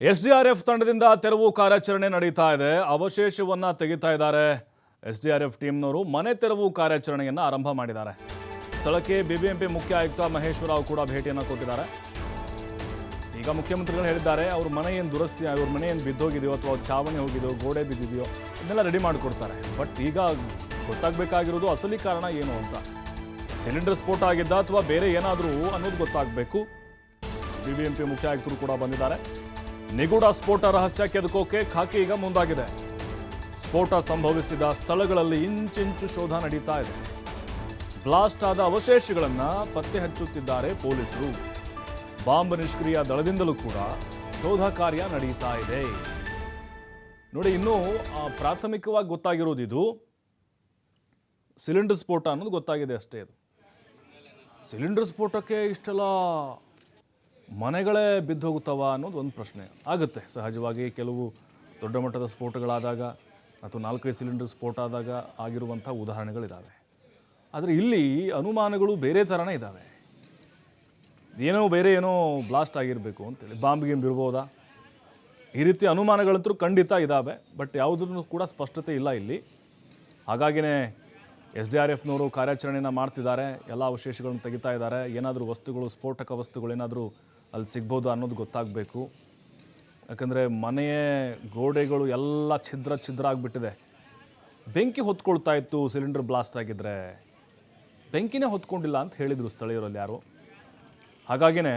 SDRF ತಂಡದಿಂದ ತೆರವು ಕಾರ್ಯಾಚರಣೆ ನಡೀತಾ ಇದೆ. ಅವಶೇಷವನ್ನ ತೆಗಿತಾ ಇದ್ದಾರೆ. ಎಸ್ಡಿಆರ್ಎಫ್ ಟೀಮ್ನವರು ಮನೆ ತೆರವು ಕಾರ್ಯಾಚರಣೆಯನ್ನು ಆರಂಭ ಮಾಡಿದ್ದಾರೆ. ಸ್ಥಳಕ್ಕೆ ಬಿಬಿಎಂಪಿ ಮುಖ್ಯ ಆಯುಕ್ತ ಮಹೇಶ್ವರ ರಾವ್ ಕೂಡ ಭೇಟಿಯನ್ನು ಕೊಟ್ಟಿದ್ದಾರೆ. ಈಗ ಮುಖ್ಯಮಂತ್ರಿಗಳು ಹೇಳಿದ್ದಾರೆ, ಅವ್ರ ಮನೆ ಏನು ದುರಸ್ತಿ, ಅವ್ರ ಮನೆ ಏನು ಬಿದ್ದೋಗಿದೆಯೋ ಅಥವಾ ಚಾವಣಿ ಹೋಗಿದೆಯೋ, ಗೋಡೆ ಬಿದ್ದಿದೆಯೋ, ಇದನ್ನೆಲ್ಲ ರೆಡಿ ಮಾಡಿಕೊಡ್ತಾರೆ. ಬಟ್ ಈಗ ಗೊತ್ತಾಗಬೇಕಾಗಿರೋದು ಅಸಲಿ ಕಾರಣ ಏನು ಅಂತ. ಸಿಲಿಂಡರ್ ಸ್ಫೋಟ ಆಗಿದ್ದ ಅಥವಾ ಬೇರೆ ಏನಾದರೂ ಅನ್ನೋದು ಗೊತ್ತಾಗಬೇಕು. ಬಿಬಿಎಂಪಿ ಮುಖ್ಯ ಆಯುಕ್ತರು ಕೂಡ ಬಂದಿದ್ದಾರೆ. ನಿಗೂಢ ಸ್ಫೋಟ ರಹಸ್ಯ ಕೆದಕೋಕೆ ಖಾಕಿ ಈಗ ಮುಂದಾಗಿದೆ. ಸ್ಫೋಟ ಸಂಭವಿಸಿದ ಸ್ಥಳಗಳಲ್ಲಿ ಇಂಚಿಂಚು ಶೋಧ ನಡೀತಾ ಇದೆ. ಬ್ಲಾಸ್ಟ್ ಆದ ಅವಶೇಷಗಳನ್ನು ಪತ್ತೆ ಹಚ್ಚುತ್ತಿದ್ದಾರೆ ಪೊಲೀಸರು. ಬಾಂಬ್ ನಿಷ್ಕ್ರಿಯ ದಳದಿಂದಲೂ ಕೂಡ ಶೋಧ ಕಾರ್ಯ ನಡೀತಾ ಇದೆ. ನೋಡಿ, ಇನ್ನೂ ಪ್ರಾಥಮಿಕವಾಗಿ ಗೊತ್ತಾಗಿರೋದು ಇದು. ಸಿಲಿಂಡರ್ ಸ್ಫೋಟ ಅನ್ನೋದು ಗೊತ್ತಾಗಿದೆ ಅಷ್ಟೇ ಅದು. ಸಿಲಿಂಡರ್ ಸ್ಫೋಟಕ್ಕೆ ಇಷ್ಟೆಲ್ಲ ಮನೆಗಳೇ ಬಿದ್ದು ಹೋಗುತ್ತವ ಅನ್ನೋದು ಒಂದು ಪ್ರಶ್ನೆ. ಆಗುತ್ತೆ. ಸಹಜವಾಗಿ ಕೆಲವು ದೊಡ್ಡ ಮಟ್ಟದ ಸ್ಫೋಟಗಳಾದಾಗ ಅಥವಾ ನಾಲ್ಕೈದು ಸಿಲಿಂಡರ್ ಸ್ಫೋಟ ಆದಾಗ ಆಗಿರುವಂಥ ಉದಾಹರಣೆಗಳಿದ್ದಾವೆ ಆದರೆ ಇಲ್ಲಿ ಅನುಮಾನಗಳು ಬೇರೆ ಥರನೇ ಇದ್ದಾವೆ ಏನೋ ಬೇರೆ ಏನೋ ಬ್ಲಾಸ್ಟ್ ಆಗಿರಬೇಕು ಅಂತೇಳಿ. ಬಾಂಬ್ ಗಿಂಬ್ ಇರ್ಬೋದಾ? ಈ ರೀತಿ ಅನುಮಾನಗಳಂತೂ ಖಂಡಿತ ಇದ್ದಾವೆ ಬಟ್ ಯಾವುದ್ರೂ ಕೂಡ ಸ್ಪಷ್ಟತೆ ಇಲ್ಲ ಇಲ್ಲಿ. ಹಾಗಾಗಿನೇ ಎಸ್ ಡಿ ಆರ್ ಎಫ್ನವರು ಕಾರ್ಯಾಚರಣೆಯನ್ನು ಮಾಡ್ತಿದ್ದಾರೆ. ಎಲ್ಲ ಅವಶೇಷಗಳನ್ನು ತೆಗಿತಾ ಇದ್ದಾರೆ. ಏನಾದರೂ ವಸ್ತುಗಳು, ಸ್ಫೋಟಕ ವಸ್ತುಗಳು ಏನಾದರೂ ಅಲ್ಲಿ ಸಿಗ್ಬೋದು ಅನ್ನೋದು ಗೊತ್ತಾಗಬೇಕು. ಯಾಕಂದರೆ ಮನೆಯ ಗೋಡೆಗಳು ಎಲ್ಲ ಛಿದ್ರ ಛಿದ್ರ ಆಗಿಬಿಟ್ಟಿದೆ. ಬೆಂಕಿ ಹೊತ್ಕೊಳ್ತಾ ಇತ್ತು, ಸಿಲಿಂಡರ್ ಬ್ಲಾಸ್ಟ್ ಆಗಿದ್ದರೆ ಬೆಂಕಿನೇ ಹೊತ್ಕೊಂಡಿಲ್ಲ ಅಂತ ಹೇಳಿದರು ಸ್ಥಳೀಯರಲ್ಲಿ ಯಾರು. ಹಾಗಾಗಿನೇ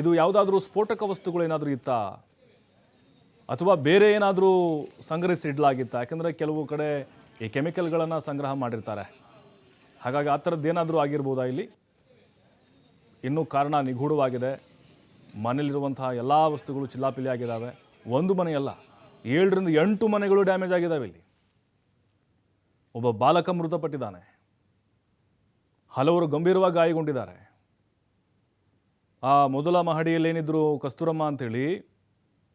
ಇದು ಯಾವುದಾದ್ರೂ ಸ್ಫೋಟಕ ವಸ್ತುಗಳೇನಾದರೂ ಇತ್ತಾ? ಅಥವಾ ಬೇರೆ ಏನಾದರೂ ಸಂಗ್ರಹಿಸಿಡ್ಲಾಗಿತ್ತಾ ಯಾಕಂದರೆ ಕೆಲವು ಕಡೆ ಈ ಕೆಮಿಕಲ್ಗಳನ್ನು ಸಂಗ್ರಹ ಮಾಡಿರ್ತಾರೆ. ಹಾಗಾಗಿ ಆ ಥರದ್ದು ಏನಾದರೂ ಆಗಿರ್ಬೋದಾ ಇಲ್ಲಿ? ಇನ್ನೂ ಕಾರಣ ನಿಗೂಢವಾಗಿದೆ. ಮನೆಯಲ್ಲಿರುವಂತಹ ಎಲ್ಲ ವಸ್ತುಗಳು ಚಿಲ್ಲಾಪಿಲ್ಲಿ ಆಗಿದ್ದಾವೆ. ಒಂದು ಮನೆಯಲ್ಲ ಏಳರಿಂದ ಎಂಟು ಮನೆಗಳು ಡ್ಯಾಮೇಜ್ ಆಗಿದ್ದಾವೆ ಇಲ್ಲಿ. ಒಬ್ಬ ಬಾಲಕ ಮೃತಪಟ್ಟಿದ್ದಾನೆ. ಹಲವರು ಗಂಭೀರವಾಗಿ ಗಾಯಗೊಂಡಿದ್ದಾರೆ. ಆ ಮೊದಲ ಮಹಡಿಯಲ್ಲಿ ಏನಿದ್ರು ಕಸ್ತೂರಮ್ಮ ಅಂಥೇಳಿ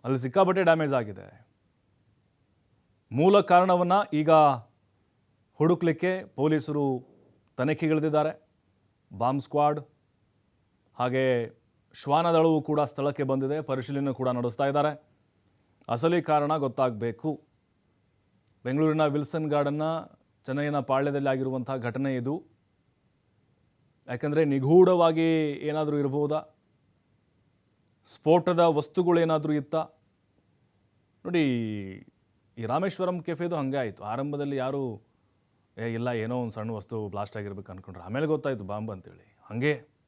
ಅಲ್ಲಿ ಸಿಕ್ಕಾಪಟ್ಟೆ ಡ್ಯಾಮೇಜ್ ಆಗಿದೆ. ಮೂಲ ಕಾರಣವನ್ನು ಈಗ ಹುಡುಕ್ಲಿಕ್ಕೆ ಪೊಲೀಸರು ತನಿಖೆಗಿಳಿದಿದ್ದಾರೆ. ಬಾಂಬ್ ಸ್ಕ್ವಾಡ್ ಹಾಗೆ ಶ್ವಾನದಳವು ಕೂಡ ಸ್ಥಳಕ್ಕೆ ಬಂದಿದೆ, ಪರಿಶೀಲನೆ ಕೂಡ ನಡೆಸ್ತಾ ಇದ್ದಾರೆ. ಅಸಲಿ ಕಾರಣ ಗೊತ್ತಾಗಬೇಕು. ಬೆಂಗಳೂರಿನ ವಿಲ್ಸನ್ ಗಾರ್ಡನ್ನ ಚೆನ್ನೈನ ಪಾಳ್ಯದಲ್ಲಿ ಆಗಿರುವಂಥ ಘಟನೆ ಇದು. ಯಾಕಂದರೆ ನಿಗೂಢವಾಗಿ ಏನಾದರೂ ಇರಬಹುದಾ ಸ್ಫೋಟದ ವಸ್ತುಗಳೇನಾದರೂ ಇತ್ತ? ನೋಡಿ, ಈ ರಾಮೇಶ್ವರಂ ಕೆಫೆದು ಹಂಗೆ ಆಯಿತು. ಆರಂಭದಲ್ಲಿ ಯಾರು, ಏ, ಇಲ್ಲ, ಏನೋ ಒಂದು ಸಣ್ಣ ವಸ್ತು ಬ್ಲಾಸ್ಟ್ ಆಗಿರ್ಬೇಕು ಅಂದ್ಕೊಂಡ್ರೆ ಆಮೇಲೆ ಗೊತ್ತಾಯಿತು, ಬಾಂಬ್ ಅಂತೇಳಿ. ಹಾಗೆ.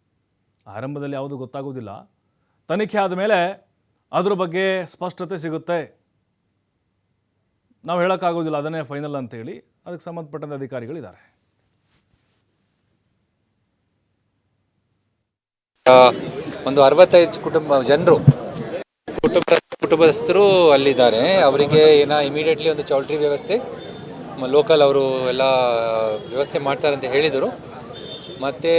ಆರಂಭದಲ್ಲಿ ಯಾವುದು ಗೊತ್ತಾಗೋದಿಲ್ಲ ತನಿಖೆ ಆದಮೇಲೆ ಅದ್ರ ಬಗ್ಗೆ ಸ್ಪಷ್ಟತೆ ಸಿಗುತ್ತೆ. ನಾವು ಹೇಳೋಕ್ಕಾಗೋದಿಲ್ಲ ಅದನ್ನೇ ಫೈನಲ್ ಅಂತೇಳಿ. ಅದಕ್ಕೆ ಸಂಬಂಧಪಟ್ಟಂಥ ಅಧಿಕಾರಿಗಳಿದ್ದಾರೆ. ಒಂದು ಅರವತ್ತೈದು ಕುಟುಂಬ ಜನರು, ಕುಟುಂಬ, ಕುಟುಂಬಸ್ಥರು ಅಲ್ಲಿದ್ದಾರೆ. ಅವರಿಗೆ ಏನ ಇಮಿಡಿಯೇಟ್ಲಿ ಒಂದು ಚೌಲ್ಟ್ರಿ ವ್ಯವಸ್ಥೆ ಲೋಕಲ್ ಅವರು ಎಲ್ಲ ವ್ಯವಸ್ಥೆ ಮಾಡ್ತಾರೆ ಅಂತ ಹೇಳಿದರು. ಮತ್ತು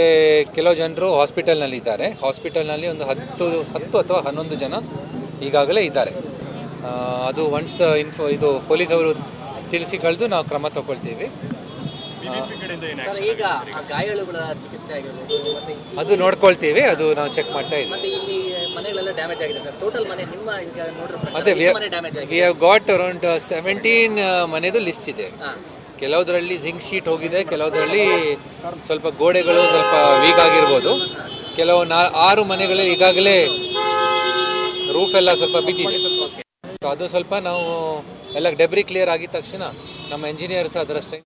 ಕೆಲವು ಜನರು ಹಾಸ್ಪಿಟಲ್ನಲ್ಲಿ ಇದ್ದಾರೆ ಹಾಸ್ಪಿಟಲ್ನಲ್ಲಿ ಒಂದು ಹತ್ತು ಹತ್ತು ಅಥವಾ ಹನ್ನೊಂದು ಜನ ಈಗಾಗಲೇ ಇದ್ದಾರೆ. ಅದು ಒನ್ಸ್ ದ ಇನ್ಫೋ ಇದು ಪೊಲೀಸ್ ಅವರು ತಿಳಿಸಿ ಕಳೆದು ನಾವು ಕ್ರಮ ತಗೊಳ್ತೀವಿ. ಸರ್ ಈಗ ಆ ಗಾಯಾಳುಗಳ ಚಿಕಿತ್ಸೆ ಆಗಿರ್ಬೋದು ಮತ್ತೆ ಅದು ನೋಡ್ಕೊಳ್ತೀವಿ ಅದು ನಾವು ಚೆಕ್ ಮಾಡ್ತಾ ಇದ್ದೀವಿ. ಮತ್ತೆ ಇಲ್ಲಿ ಮನೆಗಳೆಲ್ಲ ಡ್ಯಾಮೇಜ್ ಆಗಿದೆ ಸರ್. ಟೋಟಲ್ ಮನೆ ನಿಮ್ಮ ಈಗ ನೋಡಿರೋ ಪ್ರಕಾರ ಅದೇ ಮನೆ ಡ್ಯಾಮೇಜ್ ಆಗಿದೆ? We have got around seventeen ಮನೆದು list ಇದೆ. ಕೆಲವುದರಲ್ಲಿ ಜಿಂಕ್ ಶೀಟ್ ಹೋಗಿದೆ, ಕೆಲವುದರಲ್ಲಿ ಸ್ವಲ್ಪ ಗೋಡೆಗಳು ಸ್ವಲ್ಪ ವೀಕ್ ಆಗಿರ್ಬೋದು. ಕೆಲವು ಆರು ಮನೆಗಳಲ್ಲಿ ಈಗಾಗಲೇ ರೂಫ್ ಎಲ್ಲ ಸ್ವಲ್ಪ ಬಿದ್ದಿದೆ. ಸೊ ಅದು ಸ್ವಲ್ಪ ನಾವು ಎಲ್ಲ ಡೆಬ್ರಿ ಕ್ಲಿಯರ್ ಆಗಿದ ತಕ್ಷಣ ನಮ್ಮ ಇಂಜಿನಿಯರ್ಸ್ ಅದರ ಸ್ಟ್ರೆಂಗ್